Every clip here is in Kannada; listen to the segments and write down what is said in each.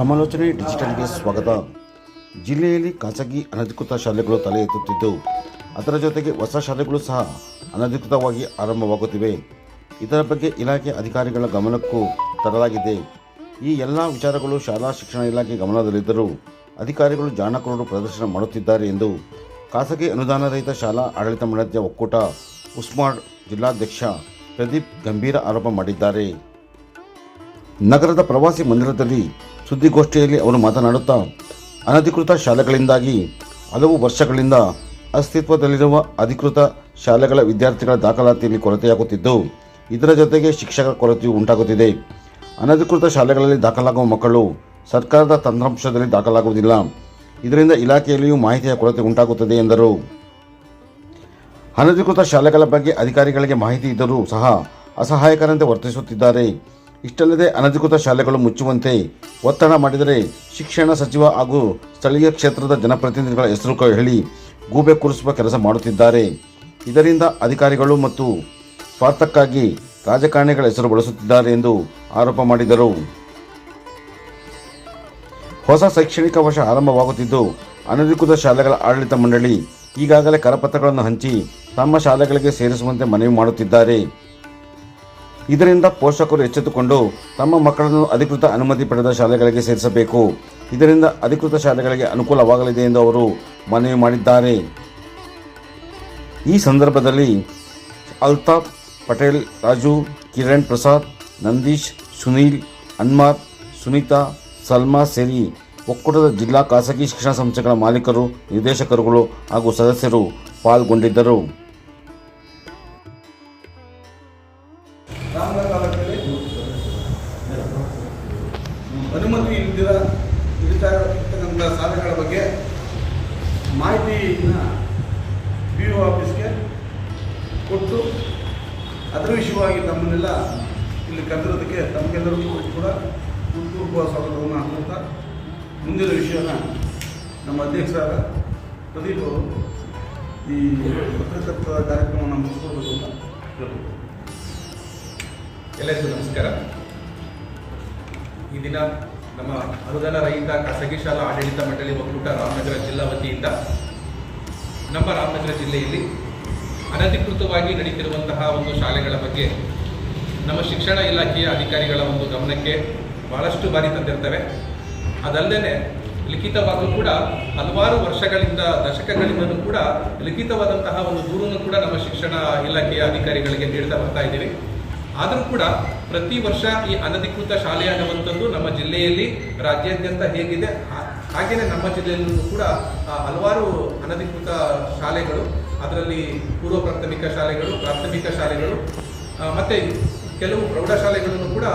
ಸಮಾಲೋಚನೆ ಡಿಜಿಟಲ್ಗೆ ಸ್ವಾಗತ. ಜಿಲ್ಲೆಯಲ್ಲಿ ಖಾಸಗಿ ಅನಧಿಕೃತ ಶಾಲೆಗಳು ತಲೆ ಎತ್ತುತ್ತಿದ್ದು, ಅದರ ಜೊತೆಗೆ ಹೊಸ ಶಾಲೆಗಳು ಸಹ ಅನಧಿಕೃತವಾಗಿ ಆರಂಭವಾಗುತ್ತಿವೆ. ಇದರ ಬಗ್ಗೆ ಇಲಾಖೆ ಅಧಿಕಾರಿಗಳ ಗಮನಕ್ಕೂ ತರಲಾಗಿದೆ. ಈ ಎಲ್ಲ ವಿಚಾರಗಳು ಶಾಲಾ ಶಿಕ್ಷಣ ಇಲಾಖೆ ಗಮನದಲ್ಲಿದ್ದರೂ ಅಧಿಕಾರಿಗಳು ಜಾಣಕರು ಪ್ರದರ್ಶನ ಮಾಡುತ್ತಿದ್ದಾರೆ ಎಂದು ಖಾಸಗಿ ಅನುದಾನ ರಹಿತ ಶಾಲಾ ಆಡಳಿತ ಮಂಡಳಿಯ ಒಕ್ಕೂಟ ಉಸ್ಮಾಡ್ ಜಿಲ್ಲಾಧ್ಯಕ್ಷ ಪ್ರದೀಪ್ ಗಂಭೀರ ಆರೋಪ ಮಾಡಿದ್ದಾರೆ. ನಗರದ ಪ್ರವಾಸಿ ಮಂದಿರದಲ್ಲಿ ಸುದ್ದಿಗೋಷ್ಠಿಯಲ್ಲಿ ಅವರು ಮಾತನಾಡುತ್ತಾ, ಅನಧಿಕೃತ ಶಾಲೆಗಳಿಂದಾಗಿ ಹಲವು ವರ್ಷಗಳಿಂದ ಅಸ್ತಿತ್ವದಲ್ಲಿರುವ ಅಧಿಕೃತ ಶಾಲೆಗಳ ವಿದ್ಯಾರ್ಥಿಗಳ ದಾಖಲಾತಿಯಲ್ಲಿ ಕೊರತೆಯಾಗುತ್ತಿದ್ದು, ಇದರ ಜೊತೆಗೆ ಶಿಕ್ಷಕರ ಕೊರತೆಯೂ ಉಂಟಾಗುತ್ತಿದೆ. ಅನಧಿಕೃತ ಶಾಲೆಗಳಲ್ಲಿ ದಾಖಲಾಗುವ ಮಕ್ಕಳು ಸರ್ಕಾರದ ತಂತ್ರಾಂಶದಲ್ಲಿ ದಾಖಲಾಗುವುದಿಲ್ಲ. ಇದರಿಂದ ಇಲಾಖೆಯಲ್ಲಿಯೂ ಮಾಹಿತಿಯ ಕೊರತೆ ಉಂಟಾಗುತ್ತದೆ ಎಂದರು. ಅನಧಿಕೃತ ಶಾಲೆಗಳ ಬಗ್ಗೆ ಅಧಿಕಾರಿಗಳಿಗೆ ಮಾಹಿತಿ ಇದ್ದರೂ ಸಹ ಅಸಹಾಯಕರಂತೆ ವರ್ತಿಸುತ್ತಿದ್ದಾರೆ. ಇಷ್ಟಲ್ಲದೆ ಅನಧಿಕೃತ ಶಾಲೆಗಳು ಮುಚ್ಚುವಂತೆ ಒತ್ತಡ ಮಾಡಿದರೆ ಶಿಕ್ಷಣ ಸಚಿವ ಹಾಗೂ ಸ್ಥಳೀಯ ಕ್ಷೇತ್ರದ ಜನಪ್ರತಿನಿಧಿಗಳ ಹೆಸರು ಹೇಳಿ ಗೂಬೆ ಕೂರಿಸುವ ಕೆಲಸ ಮಾಡುತ್ತಿದ್ದಾರೆ. ಇದರಿಂದ ಅಧಿಕಾರಿಗಳು ಮತ್ತು ಸ್ವಾರ್ಥಕ್ಕಾಗಿ ರಾಜಕಾರಣಿಗಳ ಹೆಸರು ಬಳಸುತ್ತಿದ್ದಾರೆ ಎಂದು ಆರೋಪ ಮಾಡಿದರು. ಹೊಸ ಶೈಕ್ಷಣಿಕ ವರ್ಷ ಆರಂಭವಾಗುತ್ತಿದ್ದು, ಅನಧಿಕೃತ ಶಾಲೆಗಳ ಆಡಳಿತ ಮಂಡಳಿ ಈಗಾಗಲೇ ಕರಪತ್ರಗಳನ್ನು ಹಂಚಿ ತಮ್ಮ ಶಾಲೆಗಳಿಗೆ ಸೇರಿಸುವಂತೆ ಮನವಿ ಮಾಡುತ್ತಿದ್ದಾರೆ. ಇದರಿಂದ ಪೋಷಕರು ಎಚ್ಚೆತ್ತುಕೊಂಡು ತಮ್ಮ ಮಕ್ಕಳನ್ನು ಅಧಿಕೃತ ಅನುಮತಿ ಪಡೆದ ಶಾಲೆಗಳಿಗೆ ಸೇರಿಸಬೇಕು. ಇದರಿಂದ ಅಧಿಕೃತ ಶಾಲೆಗಳಿಗೆ ಅನುಕೂಲವಾಗಲಿದೆ ಎಂದು ಅವರು ಮನವಿ ಮಾಡಿದ್ದಾರೆ. ಈ ಸಂದರ್ಭದಲ್ಲಿ ಅಲ್ತಾಫ್ ಪಟೇಲ್, ರಾಜು, ಕಿರಣ್ ಪ್ರಸಾದ್, ನಂದೀಶ್, ಸುನೀಲ್, ಅನ್ಮಾರ್, ಸುನೀತಾ, ಸಲ್ಮಾ ಸೇರಿ ಒಕ್ಕೂಟದ ಜಿಲ್ಲಾ ಖಾಸಗಿ ಶಿಕ್ಷಣ ಸಂಸ್ಥೆಗಳ ಮಾಲೀಕರು, ನಿರ್ದೇಶಕರುಗಳು ಹಾಗೂ ಸದಸ್ಯರು ಪಾಲ್ಗೊಂಡಿದ್ದರು. ಅದರ ವಿಷಯವಾಗಿ ನಮ್ಮನ್ನೆಲ್ಲ ಇಲ್ಲಿ ಕರೆದಿರೋದಕ್ಕೆ ತಮಗೆಲ್ಲರಿಗೂ ಕೂಡ ಹುಟ್ಟುಹಬ್ಬ ಸ್ವಾಗತವನ್ನು ಹಾಕುತ್ತಾ ಮುಂದಿನ ವಿಷಯನ ನಮ್ಮ ಅಧ್ಯಕ್ಷರಾದ ಪ್ರದೀಪ್ ಅವರು ಈ ಪತ್ರಕರ್ತರ ಕಾರ್ಯಕ್ರಮವನ್ನು ಮುಗಿಸ್ಕೊಳ್ಬೇಕು ಅಂತ ಎಲ್ಲರಿಗೂ ನಮಸ್ಕಾರ. ಈ ದಿನ ನಮ್ಮ ಅನುದಾನ ರಹಿತ ಖಾಸಗಿ ಶಾಲಾ ಆಡಳಿತ ಮಂಡಳಿ ಒಕ್ಕೂಟ ರಾಮನಗರ ಜಿಲ್ಲಾ ವತಿಯಿಂದ ನಮ್ಮ ರಾಮನಗರ ಜಿಲ್ಲೆಯಲ್ಲಿ ಅನಧಿಕೃತವಾಗಿ ನಡೀತಿರುವಂತಹ ಒಂದು ಶಾಲೆಗಳ ಬಗ್ಗೆ ನಮ್ಮ ಶಿಕ್ಷಣ ಇಲಾಖೆಯ ಅಧಿಕಾರಿಗಳ ಒಂದು ಗಮನಕ್ಕೆ ಬಹಳಷ್ಟು ಬಾರಿ ತಂದಿರ್ತವೆ. ಅದಲ್ಲದೆ ಲಿಖಿತವಾಗೂ ಕೂಡ ಹಲವಾರು ವರ್ಷಗಳಿಂದ ದಶಕಗಳಿಂದಲೂ ಕೂಡ ಲಿಖಿತವಾದಂತಹ ಒಂದು ದೂರನ್ನು ಕೂಡ ನಮ್ಮ ಶಿಕ್ಷಣ ಇಲಾಖೆಯ ಅಧಿಕಾರಿಗಳಿಗೆ ನೀಡ್ತಾ ಬರ್ತಾ ಇದ್ದೀವಿ. ಆದರೂ ಕೂಡ ಪ್ರತಿ ವರ್ಷ ಈ ಅನಧಿಕೃತ ಶಾಲೆಯಾಗುವಂಥದ್ದು ನಮ್ಮ ಜಿಲ್ಲೆಯಲ್ಲಿ ರಾಜ್ಯಾದ್ಯಂತ ಹೇಗಿದೆ. ಹಾಗೆಯೇ ನಮ್ಮ ಜಿಲ್ಲೆಯಲ್ಲೂ ಕೂಡ ಹಲವಾರು ಅನಧಿಕೃತ ಶಾಲೆಗಳು ಅದರಲ್ಲಿ ಪೂರ್ವ ಪ್ರಾಥಮಿಕ ಶಾಲೆಗಳು ಪ್ರಾಥಮಿಕ ಶಾಲೆಗಳು ಮತ್ತು ಕೆಲವು ಪ್ರೌಢಶಾಲೆಗಳನ್ನು ಕೂಡ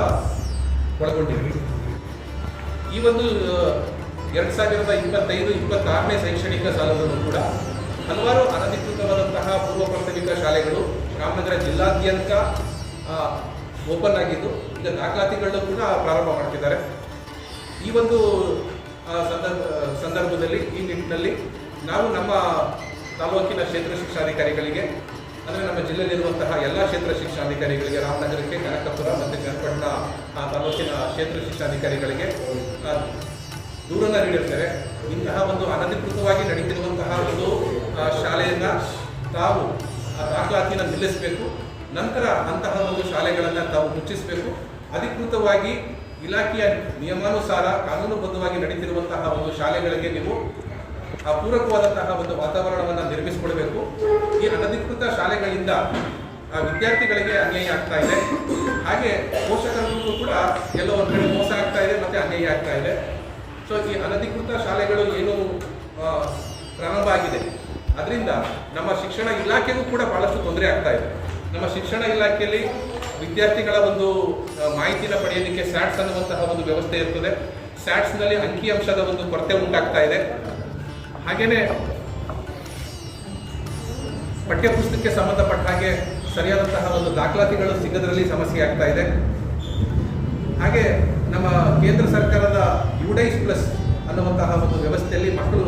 ಒಳಗೊಂಡಿವೆ. ಈ ಒಂದು ಎರಡು ಸಾವಿರದ ಇಪ್ಪತ್ತೈದು, ಇಪ್ಪತ್ತಾರನೇ ಶೈಕ್ಷಣಿಕ ಸಾಲದಲ್ಲೂ ಕೂಡ ಹಲವಾರು ಅನಧಿಕೃತವಾದಂತಹ ಪೂರ್ವ ಪ್ರಾಥಮಿಕ ಶಾಲೆಗಳು ರಾಮನಗರ ಜಿಲ್ಲಾದ್ಯಂತ ಓಪನ್ ಆಗಿದ್ದು, ಈಗ ದಾಖಲಾತಿಗಳನ್ನು ಕೂಡ ಪ್ರಾರಂಭ ಮಾಡ್ತಿದ್ದಾರೆ. ಈ ಒಂದು ಸಂದರ್ಭ, ಸಂದರ್ಭದಲ್ಲಿ ಈ ನಿಟ್ಟಿನಲ್ಲಿ ನಾವು ನಮ್ಮ ತಾಲೂಕಿನ ಕ್ಷೇತ್ರ ಶಿಕ್ಷಾಧಿಕಾರಿಗಳಿಗೆ ಅಂದರೆ ನಮ್ಮ ಜಿಲ್ಲೆಯಲ್ಲಿರುವಂತಹ ಎಲ್ಲ ಕ್ಷೇತ್ರ ಶಿಕ್ಷಾಧಿಕಾರಿಗಳಿಗೆ ರಾಮನಗರಕ್ಕೆ ಕನಕಪುರ ಮತ್ತು ಚನ್ನಪಟ್ಟಣ ತಾಲೂಕಿನ ಕ್ಷೇತ್ರ ಶಿಕ್ಷಾಧಿಕಾರಿಗಳಿಗೆ ದೂರನ್ನು ನೀಡಿರ್ತೇವೆ. ಇಂತಹ ಒಂದು ಅನಧಿಕೃತವಾಗಿ ನಡೀತಿರುವಂತಹ ಒಂದು ಶಾಲೆಯನ್ನ ತಾವು, ಆ, ದಾಖಲಾತಿನ ನಿಲ್ಲಿಸಬೇಕು. ನಂತರ ಅಂತಹ ಒಂದು ಶಾಲೆಗಳನ್ನು ತಾವು ಮುಚ್ಚಿಸಬೇಕು. ಅಧಿಕೃತವಾಗಿ ಇಲಾಖೆಯ ನಿಯಮಾನುಸಾರ, ಕಾನೂನುಬದ್ಧವಾಗಿ ನಡೀತಿರುವಂತಹ ಒಂದು ಶಾಲೆಗಳಿಗೆ ನೀವು ಆ ಪೂರಕವಾದಂತಹ ಒಂದು ವಾತಾವರಣವನ್ನು ನಿರ್ಮಿಸಿಕೊಡಬೇಕು ಈ ಅನಧಿಕೃತ ಶಾಲೆಗಳಿಂದ ವಿದ್ಯಾರ್ಥಿಗಳಿಗೆ ಅನ್ಯಾಯ ಆಗ್ತಾ ಇದೆ. ಹಾಗೆ ಪೋಷಕರಿಗೂ ಕೂಡ ಎಲ್ಲೋ ಒಂದು ಕಡೆ ಮೋಸ ಆಗ್ತಾ ಇದೆ, ಮತ್ತೆ ಅನ್ಯಾಯ ಆಗ್ತಾ ಇದೆ. ಸೊ ಈ ಅನಧಿಕೃತ ಶಾಲೆಗಳು ಏನು ಪ್ರಾರಂಭ ಆಗಿದೆ. ಅದರಿಂದ ನಮ್ಮ ಶಿಕ್ಷಣ ಇಲಾಖೆಗೂ ಕೂಡ ಬಹಳಷ್ಟು ತೊಂದರೆ ಆಗ್ತಾ ಇದೆ. ನಮ್ಮ ಶಿಕ್ಷಣ ಇಲಾಖೆಯಲ್ಲಿ ವಿದ್ಯಾರ್ಥಿಗಳ ಒಂದು ಮಾಹಿತಿನ ಪಡೆಯೋದಕ್ಕೆ ಸ್ಯಾಟ್ಸ್ ಅನ್ನುವಂತಹ ಒಂದು ವ್ಯವಸ್ಥೆ ಇರ್ತದೆ. ಸ್ಯಾಟ್ಸ್ನಲ್ಲಿ ಅಂಕಿಅಂಶದ ಒಂದು ಕೊರತೆ ಉಂಟಾಗ್ತಾ ಇದೆ. ಹಾಗೇನೆ ಪಠ್ಯಪುಸ್ತಕಕ್ಕೆ ಸಂಬಂಧಪಟ್ಟ ಹಾಗೆ ಸರಿಯಾದಂತಹ ಒಂದು ದಾಖಲಾತಿಗಳು ಸಿಗದರಲ್ಲಿ ಸಮಸ್ಯೆ ಆಗ್ತಾ ಇದೆ. ಹಾಗೆ ನಮ್ಮ ಕೇಂದ್ರ ಸರ್ಕಾರದ ಯುಡೈಸ್ ಪ್ಲಸ್ ಅನ್ನುವಂತಹ ಒಂದು ವ್ಯವಸ್ಥೆಯಲ್ಲಿ ಮಕ್ಕಳು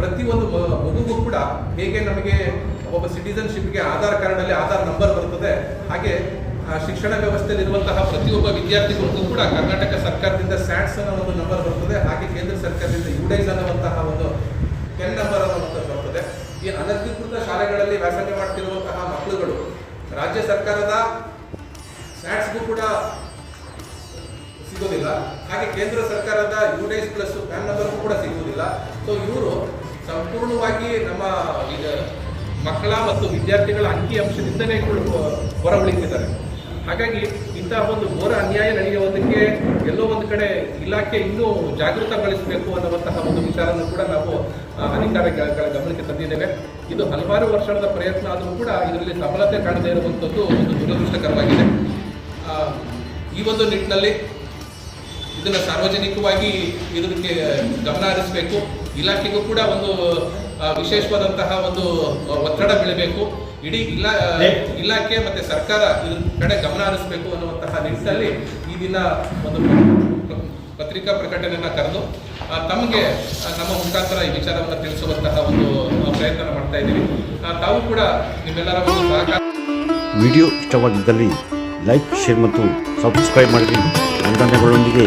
ಪ್ರತಿಯೊಂದು ಮಗುಗೂ ಕೂಡ ಹೇಗೆ ನಮಗೆ ಒಬ್ಬ ಸಿಟಿಸನ್ಶಿಪ್ಗೆ ಆಧಾರ್ ಕಾರ್ಡಲ್ಲಿ ಆಧಾರ್ ನಂಬರ್ ಬರ್ತದೆ, ಹಾಗೆ ಶಿಕ್ಷಣ ವ್ಯವಸ್ಥೆಯಲ್ಲಿರುವಂತಹ ಪ್ರತಿಯೊಬ್ಬ ವಿದ್ಯಾರ್ಥಿಗಳಿಗೂ ಕೂಡ ಕರ್ನಾಟಕ ಸರ್ಕಾರದಿಂದ ಸ್ಯಾಟ್ಸ್ ಅನ್ನೋ ಒಂದು ನಂಬರ್ ಬರ್ತದೆ, ಹಾಗೆ ಕೇಂದ್ರ ಸರ್ಕಾರದಿಂದ ಯುಡೈಸ್ ಅನ್ನುವಂತಹ ಒಂದು ಪೆನ್ ನಂಬರ್ ಅನ್ನುವಂಥದ್ದು ಈ ಅನಧಿಕೃತ ಶಾಲೆಗಳಲ್ಲಿ ವ್ಯಾಸಂಗ ಮಾಡ್ತಿರುವಂತಹ ಮಕ್ಕಳುಗಳು, ರಾಜ್ಯ ಸರ್ಕಾರದ ಸ್ನಾಕ್ಸ್ಗೂ ಕೂಡ ಸಿಗೋದಿಲ್ಲ. ಹಾಗೆ ಕೇಂದ್ರ ಸರ್ಕಾರದ ಯುಡೈಸ್ ಪ್ಲಸ್ ಪ್ಯಾನ್ ನಂಬರ್ಗೂ ಕೂಡ ಸಿಗುವುದಿಲ್ಲ ಸೊ ಇವರು ಸಂಪೂರ್ಣವಾಗಿ ನಮ್ಮ ಈಗ ಮಕ್ಕಳ ಮತ್ತು ವಿದ್ಯಾರ್ಥಿಗಳ ಅಂಕಿ ಅಂಶದಿಂದಲೇ ಹೊರಬಳಿಕಿದ್ದಾರೆ ಹಾಗಾಗಿ ಇಂತಹ ಒಂದು ಘೋರ ಅನ್ಯಾಯ ನಡೆಯುವುದಕ್ಕೆ ಎಲ್ಲೋ ಒಂದು ಕಡೆ ಇಲಾಖೆ ಇನ್ನೂ ಜಾಗೃತಗೊಳಿಸಬೇಕು ಅನ್ನುವಂತಹ ಒಂದು ವಿಚಾರವನ್ನು ಕೂಡ ನಾವು ಅಧಿಕಾರಿಗಳ ಗಮನಕ್ಕೆ ತಂದಿದ್ದೇವೆ. ಇದು ಹಲವಾರು ವರ್ಷಗಳ ಪ್ರಯತ್ನ ಆದರೂ ಕೂಡ ಇದರಲ್ಲಿ ಸಫಲತೆ ಕಾಣದೇ ಇರುವಂಥದ್ದು ಒಂದು ದುರದೃಷ್ಟಕರವಾಗಿದೆ. ಈ ಒಂದು ನಿಟ್ಟಿನಲ್ಲಿ ಇದನ್ನು ಸಾರ್ವಜನಿಕವಾಗಿ ಇದಕ್ಕೆ ಗಮನ ಹರಿಸಬೇಕು. ಇಲಾಖೆಗೂ ಕೂಡ ಒಂದು ವಿಶೇಷವಾದಂತಹ ಒಂದು ಒತ್ತಡ ಬೀಳಬೇಕು. ಇಡೀ ಇಲಾ ಇಲಾಖೆ ಮತ್ತೆ ಸರ್ಕಾರ ಇದ್ರ ಕಡೆ ಗಮನ ಹರಿಸಬೇಕು ಅನ್ನುವಂತಹ ನಿಟ್ಟಿನಲ್ಲಿ ಈ ದಿನ ಒಂದು ಪತ್ರಿಕಾ ಪ್ರಕಟಣೆಯನ್ನ ಕರೆದು ತಮಗೆ ನಮ್ಮ ಮುಖಾಂತರ ಈ ವಿಚಾರವನ್ನು ತಿಳಿಸುವಂತಹ ಒಂದು ಪ್ರಯತ್ನ ಮಾಡ್ತಾ ಇದ್ದೀವಿ. ತಾವು ಕೂಡ ನಿಮ್ಮೆಲ್ಲರ ಒಂದು ಸಹಕಾರ ವಿಡಿಯೋ ಇಷ್ಟವಾಗಿದ್ದಲ್ಲಿ ಲೈಕ್ ಶೇರ್ ಮತ್ತು ಸಬ್ಸ್ಕ್ರೈಬ್ ಮಾಡಿರಿ. ವಂದನೆಗಳೊಂದಿಗೆ